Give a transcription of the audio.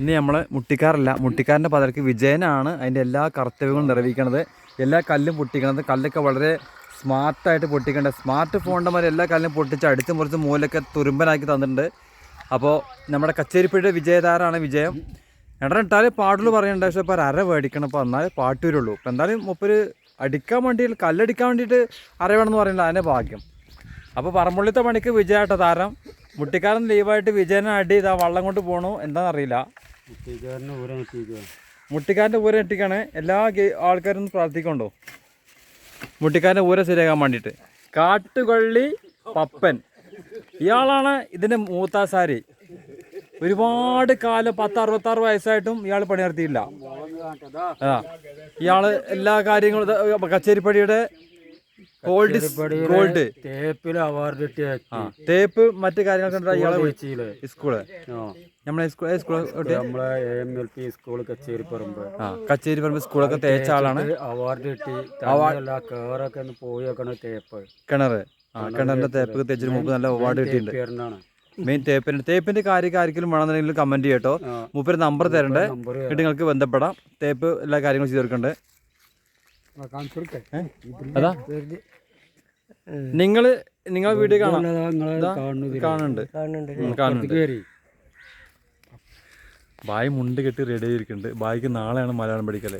ഇന്ന് നമ്മൾ മുട്ടിക്കാറല്ല. മുട്ടിക്കാരന്റെ പതർക്ക് വിജയനാണ് അതിന്റെ എല്ലാ കർത്തവ്യങ്ങളും നിർവഹിക്കണത് എല്ലാ കല്ലും പൊട്ടിക്കണത്. കല്ലൊക്കെ വളരെ സ്മാർട്ടായിട്ട് പൊട്ടിക്കേണ്ടത് സ്മാർട്ട് ഫോണിന്റെ മാതിരി എല്ലാ കല്ലും പൊട്ടിച്ച് അടിച്ച് മുറിച്ച് മൂലൊക്കെ തുരുമ്പനാക്കി തന്നിട്ടുണ്ട്. അപ്പോൾ നമ്മുടെ കച്ചേരിപ്പുഴയുടെ വിജയതാരാണ് വിജയം. എടാ ഇട്ടാൽ പാട്ടുകൾ പറയണ്ട. പക്ഷേ ഇപ്പോൾ അര മേടിക്കണം. അപ്പോൾ എന്നാലേ പാട്ട് വരുള്ളൂ ഇപ്പോൾ എന്തായാലും മുപ്പര് അടിക്കാൻ വേണ്ടി കല്ലടിക്കാൻ വേണ്ടിയിട്ട് അര വേണമെന്ന് പറയണ്ട അതിന്റെ ഭാഗ്യം. അപ്പോൾ പറമ്പുള്ളിത്തെ പണിക്ക് വിജയാട്ടോ താരം മുട്ടിക്കാരൻ ലീവായിട്ട് വിജയനെ അടി ഇതാ വള്ളം കൊണ്ട് പോണു. എന്താണെന്നറിയില്ല മുട്ടിക്കാരന്റെ ഊര എട്ടിക്കാണ് എല്ലാ ആൾക്കാരും പ്രാർത്ഥിക്കണ്ടോ? മുട്ടിക്കാരന്റെ ഊര ശരിയാക്കാൻ വേണ്ടിയിട്ട്. കാട്ടുകള്ളി പപ്പൻ. ഇയാളാണ് ഇതിന്റെ മൂത്താസാരി ഒരുപാട് കാലം പത്ത് അറുപത്താറ് വയസ്സായിട്ടും ഇയാൾ പണി നടത്തിയില്ല ആ. ഇയാൾ എല്ലാ കാര്യങ്ങളും കച്ചേരിപ്പടിയുടെ ഗോൾഡ് ഗോൾഡ് തേപ്പിൽ അവാർഡ് കിട്ടിയ തേപ്പ് മറ്റു കാര്യങ്ങളൊക്കെ ഇയാളെ കൊച്ചിയിൽ സ്കൂൾ നമ്മളെ സ്കൂൾ സ്കൂൾ നമ്മളെ A L P school Kacheriparamba ആ കച്ചേരി പറമ്പ് സ്കൂളൊക്കെ തേച്ച ആളാണ്. അവാർഡ് കിട്ടി തന്നെയല്ല കേറൊക്കെ ഒന്ന് പോയി വെക്കണ തേപ്പ്. കിണറ് ആ കിണറിന്റെ തേപ്പ്. തേച്ചിന് മുമ്പ് നല്ല അവാർഡ് കിട്ടിയിട്ടുണ്ട്. മെയിൻ തേപ്പിന്റെ തേപ്പിന്റെ കാര്യം ആർക്കെങ്കിലും വേണമെന്നുണ്ടെങ്കിൽ കമന്റ് ചെയ്യട്ടോ. മൂപ്പര് നമ്പർ തരണ്ടേ. എന്നിട്ട് നിങ്ങൾക്ക് ബന്ധപ്പെടാം. തേപ്പ് എല്ലാ കാര്യങ്ങളും ചെയ്ത് തീർക്കണ്ടേ അതാ. നിങ്ങൾ നിങ്ങളെ വീഡിയോ കാണാം. കാണുന്നുണ്ട്. കാണുന്നുണ്ട്. ബായ് മുണ്ട് കെട്ടി റെഡി ആയിരിക്കുന്നുണ്ട് ബായിക്ക് നാളെയാണ് മലയാളം പഠിക്കൽ.